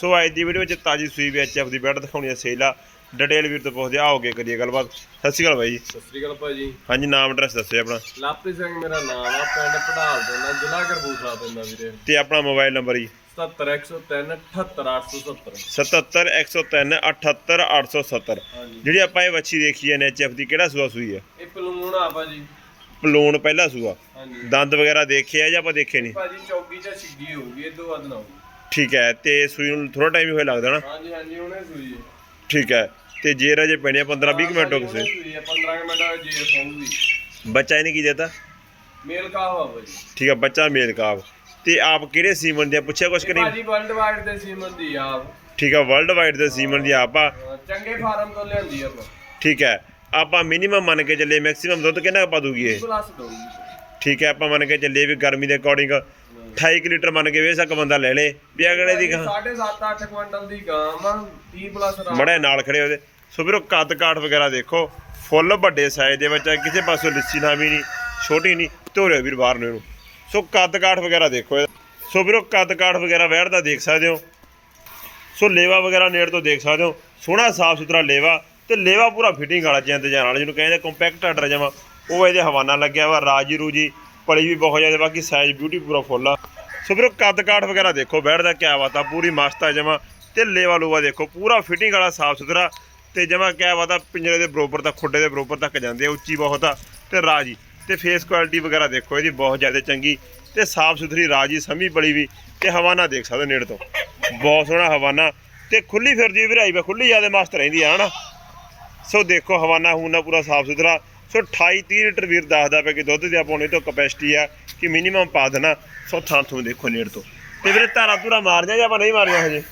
ਸੋ ਅੱਜ ਦੀ ਵੀਡੀਓ ਵਿੱਚ ਤਾਜੀ ਸੂਈ ਵੀ ਐਚਐਫ ਦੀ ਬੈਡ ਦਿਖਾਉਣੀ ਹੈ ਸੇਲ। ਆ ਡਿਟੇਲ ਵੀਰ ਤੋਂ ਪੁੱਛਦੇ ਆਓਗੇ ਕਰੀਏ ਗੱਲਬਾਤ। ਸਤਿ ਸ਼੍ਰੀ ਅਕਾਲ ਬਾਈ ਜੀ। ਸਤਿ ਸ੍ਰੀ ਅਕਾਲ ਭਾਜੀ। ਹਾਂਜੀ ਨਾਮ ਐਡਰੈਸ ਦੱਸਿਓ ਆਪਣਾ। ਲਾਪਰੀ ਸਿੰਘ ਮੇਰਾ ਨਾਮ ਆ ਪਿੰਡ ਪੜਾਲ ਤੋਂ ਨਾ ਜ਼ਿਲ੍ਹਾ ਕਰਬੂਥਾ ਪੈਂਦਾ ਵੀਰੇ। ਤੇ ਆਪਣਾ ਮੋਬਾਈਲ ਨੰਬਰ ਜੀ। 77103 78870 77103 78870 ਹਾਂਜੀ। ਜਿਹੜੀ ਆਪਾਂ ਇਹ ਵੱਛੀ ਦੇਖੀ ਹੈ ਐਚਐਫ ਦੀ ਕਿਹੜਾ ਸੂਆ ਸੂਈ ਹੈ ਇਹ ਪਲੂਣ ਆ ਭਾਜੀ। ਪਲੂਣ ਪਹਿਲਾ ਸੂਆ। ਹਾਂਜੀ। ਦੰਦ ਵਗੈਰਾ ਦੇਖੇ ਆ ਜਾਂ ਆਪਾਂ ਦੇਖੇ ਨਹੀਂ? ਭਾਜੀ ਚੌਕੀ ਚ ਛਿੱਗੀ ਹੋਊਗੀ ਇਹ ਤੋਂ ਵੱਧ ਨਾ ਹੋਊਗੀ। ਠੀਕ ਹੈ ਤੇ ਸੂਈ ਨੂੰ ਥੋੜਾ ਟਾਈਮ ਹੀ ਹੋਇਆ ਲੱਗਦਾ ਨਾ? ਹਾਂਜੀ ਹਾਂਜੀ ਉਹਨੇ ਸੂਈ। ਹੈ ਠੀਕ ਹੈ ਤੇ ਜੇਰ ਅਜੇ ਪੈਣੇ 15 20 ਮਿੰਟ ਹੋ ਉਹਨੇ ਗਏ ਸੂਈ ਹੈ 15 ਕੁ ਮਿੰਟ ਜੇ ਪਾਉਂਗੀ ਬੱਚਾ ਇਹਨੇ ਕੀ ਦਿੱਤਾ? ਮੇਲ ਕਾ ਹੋਆ ਭਾਜੀ ਠੀਕ ਹੈ ਬੱਚਾ ਮੇਲ ਕਾਬ ਤੇ ਆਪ ਕਿਹੜੇ ਸੀਮਨ ਦੇ ਆ? ਪੁੱਛਿਆ ਕੁਛ ਕਿ ਨਹੀਂ? ਭਾਜੀ ਵਰਲਡ ਵਾਈਡ ਦੇ ਸੀਮਨ ਦੀ ਆ ਠੀਕ ਹੈ ਵਰਲਡ ਵਾਈਡ ਦੇ ਸੀਮਨ ਦੀ ਆਪ। ਆ ਚੰਗੇ ਫਾਰਮ ਤੋਂ ਲਿਆਂਦੀ ਆਪਾਂ। ਠੀਕ ਹੈ ਆਪਾਂ ਮਿਨੀਮਮ ਮੰਨ ਕੇ ਚੱਲੇ ਮੈਕਸਿਮਮ ਦੁੱਧ ਕਿੰਨਾ ਕੁ ਪਾ ਦੂਗੀ ਇਹ? ਪਲੱਸ ਠੀਕ ਹੈ ਆਪਾਂ ਮੰਨ ਕੇ ਚੱਲੇ ਵੀ ਗਰਮੀ ਦੇ ਅਕੋਰਡਿੰਗ 28 ਕੁ ਲੀਟਰ ਮੰਨ ਕੇ ਵੇਸਕ ਬੰਦਾ ਲੈ ਲੇ ਵੀ ਅਗਲੇ ਦੀ ਗਾਂ 7.5 8 ਕੁਇੰਟਲ ਦੀ ਗਾਂ ਵਾ 30 ਪਲੱਸ ਰਾ ਮੜੇ ਨਾਲ ਖੜੇ ਉਹਦੇ ਸੋ ਵੀਰੋ ਕੱਦ ਕਾਠ ਵਗੈਰਾ ਦੇਖੋ ਫੁੱਲ ਵੱਡੇ ਸਾਈਜ਼ ਦੇ ਵਿੱਚ ਕਿਸੇ ਪਾਸੋਂ ਲਿੱਸੀ ਨਾ ਵੀ ਨਹੀਂ ਛੋਟੀ ਨਹੀਂ ਧੋਰਿਓ ਵੀਰ ਬਾਹਰ ਨੂੰ ਇਹਨੂੰ। ਸੋ ਕੱਦ ਕਾਠ ਵਗੈਰਾ ਦੇਖੋ। ਸੋ ਵੀਰੋ ਕੱਦ ਕਾਠ ਵਗੈਰਾ ਵਹਿੜ ਦਾ ਦੇਖ ਸਕਦੇ ਹੋ। ਸੋ ਲੇਵਾ ਵਗੈਰਾ ਨੇੜ ਤੋਂ ਦੇਖ ਸਕਦੇ ਹੋ। ਸੋਹਣਾ ਸਾਫ਼ ਸੁਥਰਾ ਲੇਵਾ ਤੇ ਲੇਵਾ ਪੂਰਾ ਫਿਟਿੰਗ ਵਾਲਾ ਜਿੰਦ ਜਾਨ ਵਾਲਾ ਜਿਹਨੂੰ ਕਹਿੰਦੇ ਕੰਪੈਕਟ ਆਰਡਰ ਜਮਾ ਉਹ ਇਹਦੇ ਹਵਾਨਾ ਲੱਗਿਆ ਵਾ ਰਾਜੀ ਰੂਜੀ ਪਲੀ ਵੀ ਬਹੁਤ ਜ਼ਿਆਦਾ, ਬਾਕੀ ਸਾਈਜ਼ ਬਿਊਟੀ ਪੂਰਾ ਫੁੱਲ ਆ। ਸੋ ਵੀਰੋ, ਕੱਦ ਕਾਠ ਵਗੈਰਾ ਦੇਖੋ ਬੈਠ ਦਾ ਕਿਆ ਬਾਤ ਆ, ਪੂਰੀ ਮਸਤ ਆ ਜਮਾ। ਤੇ ਲੇਵਾ ਲੂਵਾ ਦੇਖੋ, ਪੂਰਾ ਫਿਟਿੰਗ ਵਾਲਾ ਸਾਫ਼ ਸੁਥਰਾ। ਤੇ ਜਮਾ ਕਿਆ ਬਾਤ ਆ, ਪਿੰਜਰੇ ਦੇ ਬਰੋਬਰ ਤੱਕ, ਖੁੱਡੇ ਦੇ ਬਰੋਬਰ ਤੱਕ ਜਾਂਦੇ ਆ, ਉੱਚੀ ਬਹੁਤ ਆ। ਤੇ ਰਾਜੀ, ਤੇ ਫੇਸ ਕੁਆਲਿਟੀ ਵਗੈਰਾ ਦੇਖੋ, ਇਹਦੀ ਬਹੁਤ ਜ਼ਿਆਦਾ ਚੰਗੀ। ਤੇ ਸਾਫ਼ ਸੁਥਰੀ ਰਾਜੀ, ਸਮੀ ਬੜੀ ਵੀ। ਤੇ ਹਵਾਨਾ ਦੇਖ ਸਕਦੇ ਹੋ ਨੇੜ ਤੋਂ। ਬਹੁਤ ਸੋਹਣਾ ਹਵਾਨਾ। ਤੇ ਖੁੱਲੀ ਫਿਰਦੀ ਵੀ ਰਾਈ ਵਾ, ਖੁੱਲੀ ਜ਼ਿਆਦਾ ਮਸਤ ਰਹਿੰਦੀ ਆ, ਹਨਾ। ਸੋ ਦੇਖੋ, ਹਵਾਨਾ ਹੂਨਾ ਪੂਰਾ ਸਾਫ਼ ਸੁਥਰਾ। ਸੋ 28 30 ਲੀਟਰ ਵੀਰ ਦੱਸਦਾ ਪਿਆ ਕਿ ਦੁੱਧ ਦੀ ਪਾਉਣੇ ਤੋਂ ਕਪੈਸਿਟੀ ਆ ਕਿ ਮਿਨੀਮਮ ਪਾ ਦੇਣਾ ਸੋ ਥਾਂ ਤੋਂ ਦੇਖੋ ਨੇੜ ਤੋਂ। ਤੇ ਵੀਰੇ ਧਾਰਾ ਧੂਰਾ ਮਾਰਦੇ ਜਾਂ ਆਪਾਂ ਨਹੀਂ ਮਾਰੀਆਂ ਹਜੇ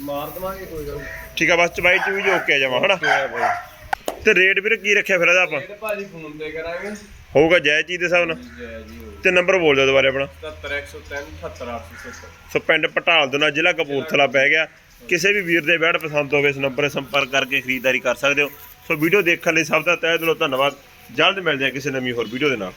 ਮਾਰ ਦਵਾਂਗੇ ਕੋਈ ਗੱਲ ਠੀਕ ਆ ਬਸ ਚਬਾਈ ਚੂਈ ਜੋ ਓਕੇ ਜਾਵਾ ਹਨਾ? ਤੇ ਰੇਟ ਵੀਰੇ ਕੀ ਰੱਖਿਆ ਫਿਰ ਇਹਦਾ ਆਪਾਂ? ਤਾਂ ਭਾਜੀ ਫੋਨ ਤੇ ਕਰਾਂਗੇ। ਹੋਊਗਾ ਜੈ ਚੀਜ਼ ਦੇ ਹਿਸਾਬ ਨਾਲ। ਜੈ ਜੀ ਤੇ ਨੰਬਰ ਬੋਲ ਦਿਓ ਦੁਬਾਰੇ ਆਪਣਾ। 70103 78870 ਸੋ ਪਿੰਡ ਪਟਾਲ ਨਾਲ ਜ਼ਿਲ੍ਹਾ ਕਪੂਰਥਲਾ ਪੈ ਗਿਆ। ਕਿਸੇ ਵੀ ਵੀਰ ਦੇ ਬੈਡ ਪਸੰਦ ਹੋਵੇ ਇਸ ਨੰਬਰ 'ਤੇ ਸੰਪਰਕ ਕਰਕੇ ਖਰੀਦਦਾਰੀ ਕਰ ਸਕਦੇ ਹੋ। ਸੋ ਵੀਡੀਓ ਦੇਖਣ ਲਈ ਸਭ ਦਾ ਤਹਿ ਦਿਲੋਂ ਧੰਨਵਾਦ। ਜਲਦ ਮਿਲਦੇ ਆ ਕਿਸੇ ਨਵੀਂ ਹੋਰ ਵੀਡੀਓ ਦੇ ਨਾਲ।